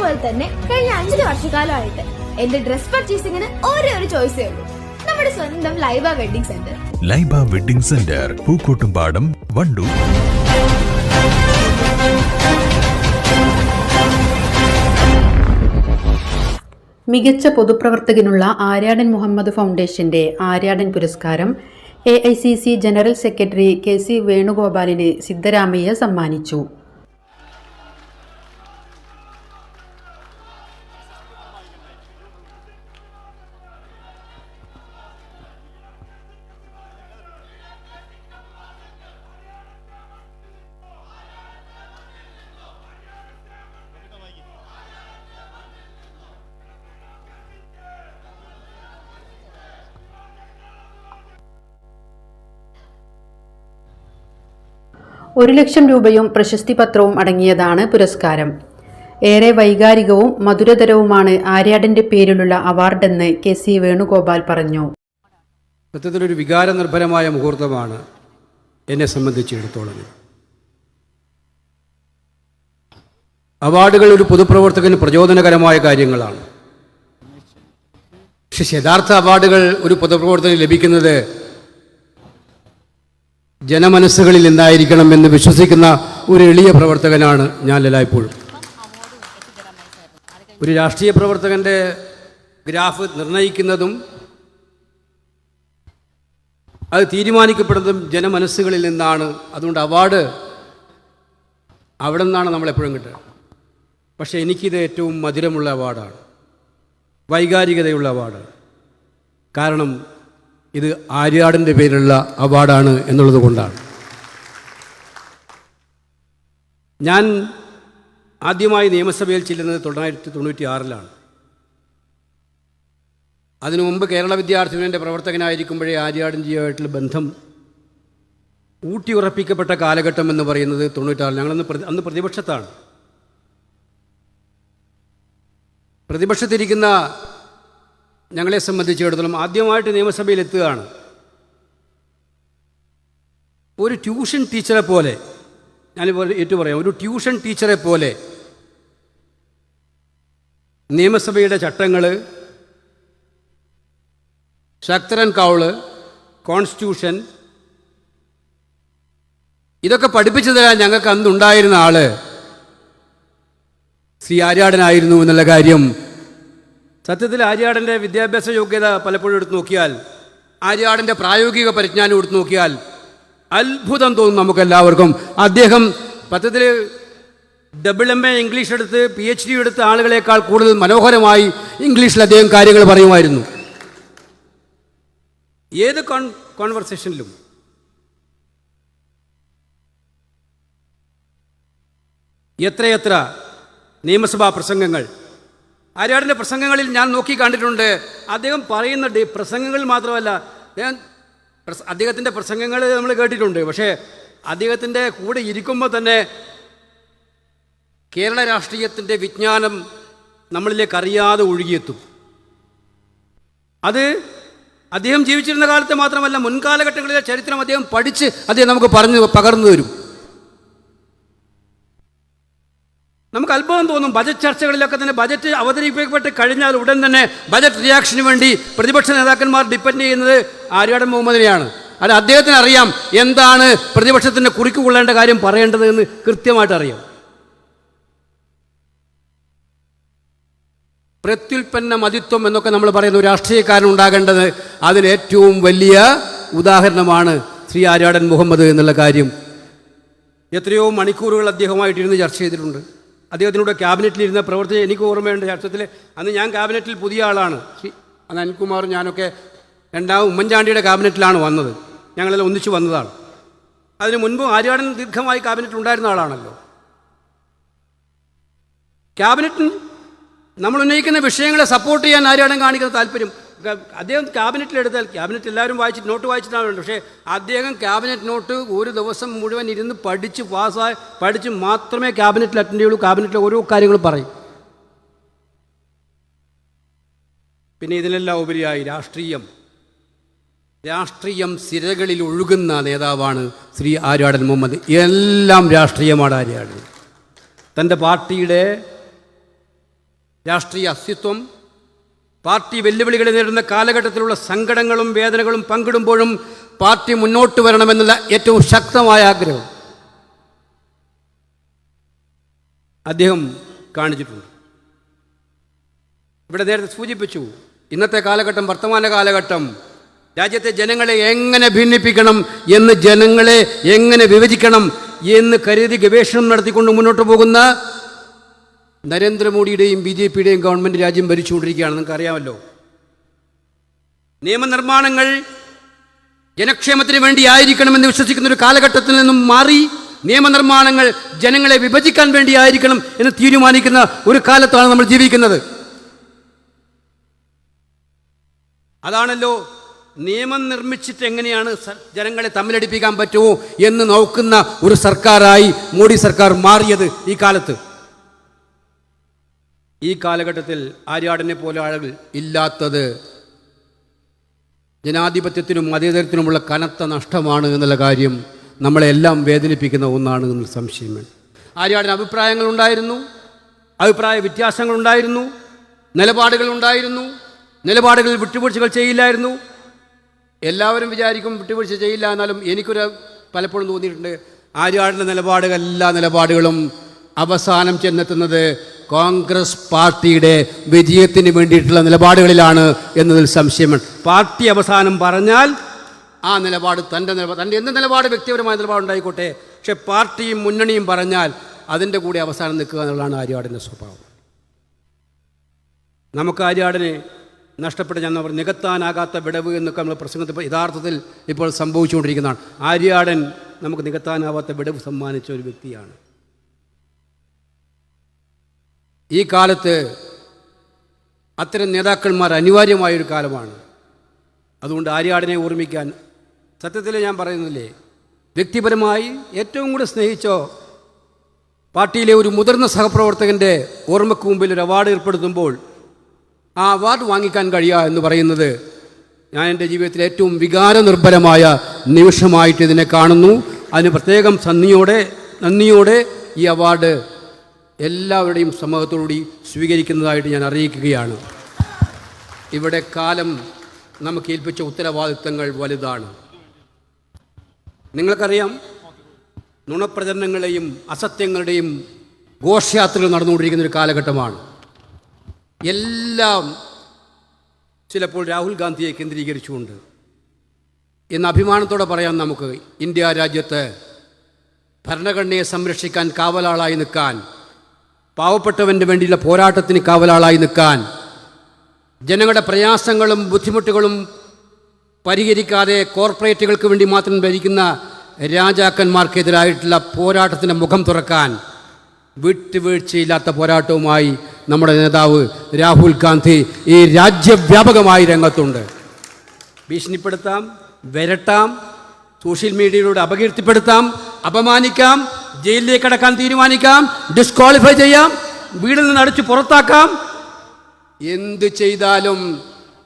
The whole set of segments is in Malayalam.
പോലെ തന്നെ കഴിഞ്ഞ അഞ്ചു വർഷക്കാലമായിട്ട് എന്റെ ഡ്രസ് പർച്ചേസിംഗിന് ഒരേ ഒരു ചോയ്സേ ഉള്ളൂ. നമ്മുടെ സ്വന്തം Laiba wedding centre Laiba wedding centre Pookkottumpadam Wandoor. മികച്ച പൊതുപ്രവർത്തകനുള്ള ആര്യാടൻ മുഹമ്മദ് ഫൗണ്ടേഷന്റെ ആര്യാടൻ പുരസ്കാരം A I C C general secretary K C വേണുഗോപാലിന് Siddaramaiah സമ്മാനിച്ചു. ഒരു ലക്ഷം രൂപയും പ്രശസ്തി പത്രവും അടങ്ങിയതാണ് പുരസ്കാരം. ഏറെ വൈകാരികവും മധുരതരവുമാണ് ആര്യാടന്റെ പേരിലുള്ള അവാർഡെന്ന് കെ സി വേണുഗോപാൽ പറഞ്ഞു. സത്യത്തിലൊരു വികാര നിർഭരമായ മുഹൂർത്തമാണ് എന്നെ സംബന്ധിച്ചിടത്തോളം. അവാർഡുകൾ ഒരു പൊതുപ്രവർത്തകന് പ്രചോദനകരമായ കാര്യങ്ങളാണ്. പക്ഷെ യഥാർത്ഥ അവാർഡുകൾ ഒരു പൊതുപ്രവർത്തകന് ലഭിക്കുന്നത് ജനമനസ്സുകളിൽ നിന്നായിരിക്കണം എന്ന് വിശ്വസിക്കുന്ന ഒരു എളിയ പ്രവർത്തകനാണ് ഞാൻ എല്ലായ്പ്പോഴും. ഒരു രാഷ്ട്രീയ പ്രവർത്തകന്റെ ഗ്രാഫ് നിർണയിക്കുന്നതും അത് തീരുമാനിക്കപ്പെടുന്നതും ജനമനസ്സുകളിൽ നിന്നാണ്. അതുകൊണ്ട് അവാർഡ് അവിടെ നിന്നാണ് നമ്മളെപ്പോഴും കിട്ടുക. പക്ഷേ എനിക്കിത് ഏറ്റവും മധുരമുള്ള അവാർഡാണ്. വൈകാരികതയുള്ള അവാർഡ് കാരണം ഇത് ആര്യാടിന്റെ പേരിലുള്ള അവാർഡാണ് എന്നുള്ളത് കൊണ്ടാണ്. ഞാൻ ആദ്യമായി നിയമസഭയിൽ ചെല്ലുന്നത് തൊള്ളായിരത്തി തൊണ്ണൂറ്റി ആറിലാണ് അതിനു മുമ്പ് കേരള വിദ്യാർത്ഥി യൂണിയന്റെ പ്രവർത്തകനായിരിക്കുമ്പോഴേ ആര്യാടൻജിയുമായിട്ടുള്ള ബന്ധം ഊട്ടിയുറപ്പിക്കപ്പെട്ട കാലഘട്ടം എന്ന് പറയുന്നത് തൊണ്ണൂറ്റാറിൽ ഞങ്ങളന്ന് പ്രതി അന്ന് പ്രതിപക്ഷത്താണ്. പ്രതിപക്ഷത്തിരിക്കുന്ന ഞങ്ങളെ സംബന്ധിച്ചിടത്തോളം ആദ്യമായിട്ട് നിയമസഭയിൽ എത്തുകയാണ് ഒരു ട്യൂഷൻ ടീച്ചറെ പോലെ ഞാനിപ്പോൾ ഏറ്റു പറയാം ഒരു ട്യൂഷൻ ടീച്ചറെ പോലെ നിയമസഭയുടെ ചട്ടങ്ങൾ ശക്തരൻ കൗൾ കോൺസ്റ്റിറ്റ്യൂഷൻ ഇതൊക്കെ പഠിപ്പിച്ചു തരാൻ ഞങ്ങൾക്ക് അന്നുണ്ടായിരുന്ന ആൾ ശ്രീ ആര്യാടനായിരുന്നു എന്നുള്ള കാര്യം സത്യത്തിൽ ആര്യാടന്റെ വിദ്യാഭ്യാസ യോഗ്യത പലപ്പോഴും എടുത്തു നോക്കിയാൽ ആര്യാടന്റെ പ്രായോഗിക പരിജ്ഞാനം എടുത്തു നോക്കിയാൽ അത്ഭുതം തോന്നും നമുക്കെല്ലാവർക്കും. അദ്ദേഹം പത്രത്തിൽ ഡബിൾ എം എ ഇംഗ്ലീഷ് എടുത്ത് പി എച്ച് ഡി എടുത്ത ആളുകളെക്കാൾ കൂടുതൽ മനോഹരമായി ഇംഗ്ലീഷിൽ അദ്ദേഹം കാര്യങ്ങൾ പറയുമായിരുന്നു. ഏത് കോൺ കോൺവെർസേഷനിലും എത്രയെത്ര നിയമസഭാ പ്രസംഗങ്ങൾ ആര്യാടിന്റെ പ്രസംഗങ്ങളിൽ ഞാൻ നോക്കി കണ്ടിട്ടുണ്ട്. അദ്ദേഹം പറയുന്ന പ്രസംഗങ്ങൾ മാത്രമല്ല പ്രസ- അദ്ദേഹത്തിന്റെ പ്രസംഗങ്ങൾ നമ്മൾ കേട്ടിട്ടുണ്ട്. പക്ഷേ അദ്ദേഹത്തിന്റെ കൂടെ ഇരിക്കുമ്പോൾ തന്നെ കേരള രാഷ്ട്രീയത്തിന്റെ വിജ്ഞാനം നമ്മളിലേക്ക് അറിയാതെ ഒഴുകിയെത്തും. അത് അദ്ദേഹം ജീവിച്ചിരുന്ന കാലത്ത് മാത്രമല്ല മുൻകാലഘട്ടങ്ങളിലെ ചരിത്രം അദ്ദേഹം പഠിച്ച് അദ്ദേഹം നമുക്ക് പറഞ്ഞു പകർന്നു തരും. നമുക്ക് അത്ഭുതം തോന്നും ബജറ്റ് ചർച്ചകളിലൊക്കെ തന്നെ ബജറ്റ് അവതരിപ്പിക്കപ്പെട്ട് കഴിഞ്ഞാൽ ഉടൻ തന്നെ ബജറ്റ് റിയാക്ഷന് വേണ്ടി പ്രതിപക്ഷ നേതാക്കന്മാർ ഡിപ്പെൻഡ് ചെയ്യുന്നത് ആര്യാടൻ മുഹമ്മദിനെയാണ്. അത് അദ്ദേഹത്തിന് അറിയാം എന്താണ് പ്രതിപക്ഷത്തിന്റെ കുറിക്ക് കൊള്ളേണ്ട കാര്യം പറയേണ്ടത് എന്ന് കൃത്യമായിട്ട് അറിയാം. പ്രത്യുൽപ്പന്ന മതിത്വം എന്നൊക്കെ നമ്മൾ പറയുന്ന ഒരു രാഷ്ട്രീയക്കാരൻ ഉണ്ടാകേണ്ടത് അതിന് ഏറ്റവും വലിയ ഉദാഹരണമാണ് ശ്രീ ആര്യാടൻ മുഹമ്മദ് എന്നുള്ള കാര്യം. എത്രയോ മണിക്കൂറുകൾ അദ്ദേഹമായിട്ടിരുന്ന് ചർച്ച ചെയ്തിട്ടുണ്ട്. അദ്ദേഹത്തിനൂടെ ക്യാബിനറ്റിലിരുന്ന പ്രവർത്തി എനിക്ക് ഓർമ്മയുണ്ട് രാഷ്ട്രത്തിൽ അന്ന് ഞാൻ ക്യാബിനറ്റിൽ പുതിയ ആളാണ്. അന്ന് അനിൽകുമാർ ഞാനൊക്കെ രണ്ടാം ഉമ്മൻചാണ്ടിയുടെ ക്യാബിനറ്റിലാണ് വന്നത്. ഞങ്ങളെല്ലാം ഒന്നിച്ചു വന്നതാണ്. അതിന് മുൻപ് ആര്യാടൻ ദീർഘമായി ക്യാബിനറ്റിൽ ഉണ്ടായിരുന്ന ആളാണല്ലോ. ക്യാബിനറ്റിൽ നമ്മൾ ഉന്നയിക്കുന്ന വിഷയങ്ങളെ സപ്പോർട്ട് ചെയ്യാൻ ആര്യാടൻ കാണിക്കുന്ന താല്പര്യം അദ്ദേഹം ക്യാബിനറ്റിലെടുത്താൽ ക്യാബിനറ്റ് എല്ലാവരും വായിച്ചിട്ട് നോട്ട് വായിച്ചിട്ടാണ് പക്ഷേ അദ്ദേഹം ക്യാബിനറ്റ് നോട്ട് ഒരു ദിവസം മുഴുവൻ ഇരുന്ന് പഠിച്ച് പാസ്സായി പഠിച്ച് മാത്രമേ ക്യാബിനറ്റിൽ അറ്റൻഡ് ചെയ്യുള്ളൂ. ക്യാബിനറ്റിലെ ഓരോ കാര്യങ്ങളും പറയും. പിന്നെ ഇതിനെല്ലാം ഉപരിയായി രാഷ്ട്രീയം. രാഷ്ട്രീയം സിരകളിൽ ഒഴുകുന്ന നേതാവാണ് ശ്രീ ആര്യാടൻ മുഹമ്മദ്. എല്ലാം രാഷ്ട്രീയമാണ് ആര്യാടൻ. തന്റെ പാർട്ടിയുടെ രാഷ്ട്രീയ അസ്തിത്വം പാർട്ടി വെല്ലുവിളികളെ നേരിടുന്ന കാലഘട്ടത്തിലുള്ള സങ്കടങ്ങളും വേദനകളും പങ്കിടുമ്പോഴും പാർട്ടി മുന്നോട്ട് വരണമെന്നുള്ള ഏറ്റവും ശക്തമായ ആഗ്രഹം അദ്ദേഹം കാണിച്ചിട്ടുണ്ട്. ഇവിടെ നേരത്തെ സൂചിപ്പിച്ചു ഇന്നത്തെ കാലഘട്ടം വർത്തമാന കാലഘട്ടം രാജ്യത്തെ ജനങ്ങളെ എങ്ങനെ ഭിന്നിപ്പിക്കണം എന്ന് ജനങ്ങളെ എങ്ങനെ വിഭജിക്കണം എന്ന് കരുതി ഗവേഷണം നടത്തിക്കൊണ്ട് മുന്നോട്ട് പോകുന്ന നരേന്ദ്രമോദിയുടെയും ബി ജെ പിയുടെയും ഗവൺമെന്റ് രാജ്യം ഭരിച്ചുകൊണ്ടിരിക്കുകയാണ്. നിങ്ങൾക്ക് അറിയാമല്ലോ നിയമനിർമ്മാണങ്ങൾ ജനക്ഷേമത്തിന് വേണ്ടി ആയിരിക്കണമെന്ന് വിശ്വസിക്കുന്ന ഒരു കാലഘട്ടത്തിൽ നിന്നും മാറി നിയമനിർമ്മാണങ്ങൾ ജനങ്ങളെ വിഭജിക്കാൻ വേണ്ടി ആയിരിക്കണം എന്ന് തീരുമാനിക്കുന്ന ഒരു കാലത്താണ് നമ്മൾ ജീവിക്കുന്നത്. അതാണല്ലോ നിയമം നിർമ്മിച്ചിട്ട് എങ്ങനെയാണ് ജനങ്ങളെ തമ്മിലടിപ്പിക്കാൻ പറ്റുമോ എന്ന് നോക്കുന്ന ഒരു സർക്കാരായി മോഡി സർക്കാർ മാറിയത് ഈ കാലത്ത്. ഈ കാലഘട്ടത്തിൽ ആര്യാടനെ പോലെ ആളുകൾ ഇല്ലാത്തത് ജനാധിപത്യത്തിനും മതേതരത്തിനുമുള്ള കനത്ത നഷ്ടമാണ് എന്നുള്ള കാര്യം നമ്മളെല്ലാം വേദനിപ്പിക്കുന്ന ഒന്നാണ് എന്നൊരു സംശയം ആര്യാടൻ ആര്യാടന് അഭിപ്രായങ്ങളുണ്ടായിരുന്നു അഭിപ്രായ വ്യത്യാസങ്ങളുണ്ടായിരുന്നു നിലപാടുകളുണ്ടായിരുന്നു നിലപാടുകളിൽ വിട്ടുവീഴ്ചകൾ ചെയ്യില്ലായിരുന്നു. എല്ലാവരും വിചാരിക്കും വിട്ടുവീഴ്ച ചെയ്യില്ല എന്നാലും എനിക്കൊരു പലപ്പോഴും തോന്നിയിട്ടുണ്ട്. ആര്യാടിന്റെ നിലപാടുകൾ എല്ലാ നിലപാടുകളും അവസാനം ചെന്നെത്തുന്നത് കോൺഗ്രസ് പാർട്ടിയുടെ വിജയത്തിന് വേണ്ടിയിട്ടുള്ള നിലപാടുകളിലാണ് എന്നതിൽ സംശയമാണ്. പാർട്ടി അവസാനം പറഞ്ഞാൽ ആ നിലപാട് തന്റെ നിലപാട് തന്റെ എന്ത് നിലപാട് വ്യക്തിപരമായ നിലപാടുണ്ടായിക്കോട്ടെ പക്ഷെ പാർട്ടിയും മുന്നണിയും പറഞ്ഞാൽ അതിന്റെ കൂടെ അവസാനം നിൽക്കുക എന്നുള്ളതാണ് ആര്യാടിന്റെ സ്വഭാവം. നമുക്ക് ആര്യാടിനെ നഷ്ടപ്പെട്ട് ഞാൻ പറഞ്ഞു നികത്താനാകാത്ത വിടവ് എന്നൊക്കെ നമ്മൾ പ്രസംഗത്തിൽ യഥാർത്ഥത്തിൽ ഇപ്പോൾ സംഭവിച്ചുകൊണ്ടിരിക്കുന്നതാണ്. ആര്യാടൻ നമുക്ക് നികത്താനാവാത്ത വിടവ് സമ്മാനിച്ച ഒരു വ്യക്തിയാണ്. ഈ കാലത്ത് അത്തരം നേതാക്കന്മാർ അനിവാര്യമായൊരു കാലമാണ്. അതുകൊണ്ട് ആര്യാടനെ ഓർമ്മിക്കാൻ സത്യത്തിൽ ഞാൻ പറയുന്നില്ലേ വ്യക്തിപരമായി ഏറ്റവും കൂടെ സ്നേഹിച്ചോ പാർട്ടിയിലെ ഒരു മുതിർന്ന സഹപ്രവർത്തകന്റെ ഓർമ്മയ്ക്ക് മുമ്പിൽ ഒരു അവാർഡ് ഏർപ്പെടുത്തുമ്പോൾ ആ അവാർഡ് വാങ്ങിക്കാൻ കഴിയുക എന്ന് പറയുന്നത് ഞാൻ എന്റെ ജീവിതത്തിലെ ഏറ്റവും വികാരനിർഭരമായ നിമിഷമായിട്ട് ഇതിനെ കാണുന്നു. അതിന് പ്രത്യേകം സന്നിയോടെ നന്ദിയോടെ ഈ അവാർഡ് എല്ലാവരുടെയും സമൂഹത്തോടുകൂടി സ്വീകരിക്കുന്നതായിട്ട് ഞാൻ അറിയിക്കുകയാണ്. ഇവിടെ കാലം നമുക്ക് ഏൽപ്പിച്ച ഉത്തരവാദിത്തങ്ങൾ വലുതാണ്. നിങ്ങൾക്കറിയാം നുണപ്രചരണങ്ങളെയും അസത്യങ്ങളുടെയും ഘോഷയാത്രകൾ നടന്നുകൊണ്ടിരിക്കുന്ന ഒരു കാലഘട്ടമാണ്. എല്ലാം ചിലപ്പോൾ രാഹുൽ ഗാന്ധിയെ കേന്ദ്രീകരിച്ചുകൊണ്ട്. എന്ന് അഭിമാനത്തോടെ പറയാം നമുക്ക് ഇന്ത്യ രാജ്യത്ത് ഭരണഘടനയെ സംരക്ഷിക്കാൻ കാവലാളായി നിൽക്കാൻ പാവപ്പെട്ടവന്റെ വേണ്ടിയുള്ള പോരാട്ടത്തിന് കാവലാളായി നിൽക്കാൻ ജനങ്ങളുടെ പ്രയാസങ്ങളും ബുദ്ധിമുട്ടുകളും പരിഹരിക്കാതെ കോർപ്പറേറ്റുകൾക്ക് വേണ്ടി മാത്രം ഭരിക്കുന്ന രാജാക്കന്മാർക്കെതിരായിട്ടുള്ള പോരാട്ടത്തിന്റെ മുഖം തുറക്കാൻ വിട്ടുവീഴ്ചയില്ലാത്ത പോരാട്ടവുമായി നമ്മുടെ നേതാവ് രാഹുൽ ഗാന്ധി ഈ രാജ്യവ്യാപകമായി രംഗത്തുണ്ട്. ഭീഷണിപ്പെടുത്താം വരട്ടാം സോഷ്യൽ മീഡിയയിലൂടെ അപകീർത്തിപ്പെടുത്താം അപമാനിക്കാം ജയിലിലേക്ക് അടക്കാൻ തീരുമാനിക്കാം ഡിസ്ക്വാളിഫൈ ചെയ്യാം വീടിൽ നിന്ന് അടിച്ച് പുറത്താക്കാം. എന്ത് ചെയ്താലും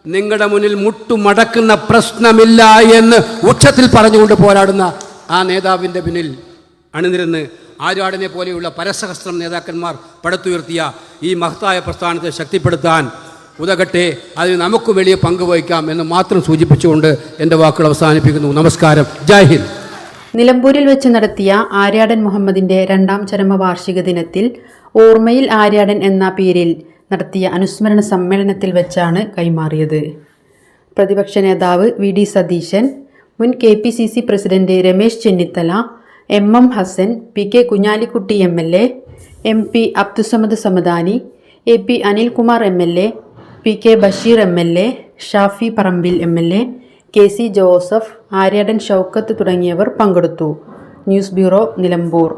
നിങ്ങളുടെ മുന്നിൽ മുട്ടുമടക്കുന്ന പ്രശ്നമില്ല എന്ന് ഉച്ചത്തിൽ പറഞ്ഞുകൊണ്ട് പോരാടുന്ന ആ നേതാവിന്റെ പിന്നിൽ അണിനിരുന്ന് ആര്യാടിനെ പോലെയുള്ള പരസഹസ്രം നേതാക്കന്മാർ പടുത്തുയർത്തിയ ഈ മഹത്തായ പ്രസ്ഥാനത്തെ ശക്തിപ്പെടുത്താൻ ഉതകട്ടെ അതിന് നമുക്ക് വലിയ പങ്കുവഹിക്കാം എന്ന് മാത്രം സൂചിപ്പിച്ചുകൊണ്ട് എന്റെ വാക്കുകൾ അവസാനിപ്പിക്കുന്നു. നമസ്കാരം. ജയ് ഹിന്ദ്. നിലമ്പൂരിൽ വെച്ച് നടത്തിയ ആര്യാടൻ മുഹമ്മദിന്റെ രണ്ടാം ചരമവാർഷിക ദിനത്തിൽ ഓർമ്മയിൽ ആര്യാടൻ എന്ന പേരിൽ നടത്തിയ അനുസ്മരണ സമ്മേളനത്തിൽ വെച്ചാണ് കൈമാറിയത്. പ്രതിപക്ഷ നേതാവ് വി ഡി സതീശൻ മുൻ K P C C president Ramesh Chennithala M M Hassan P K Kunhalikutty M L A M P Abdussamad Samadani A P Anilkumar M L A P K Basheer M L A Shafi Parambil M L A K C Joseph Aryadan Shoukath തുടങ്ങിയവർ പങ്കെടുത്തു. News bureau Nilambur.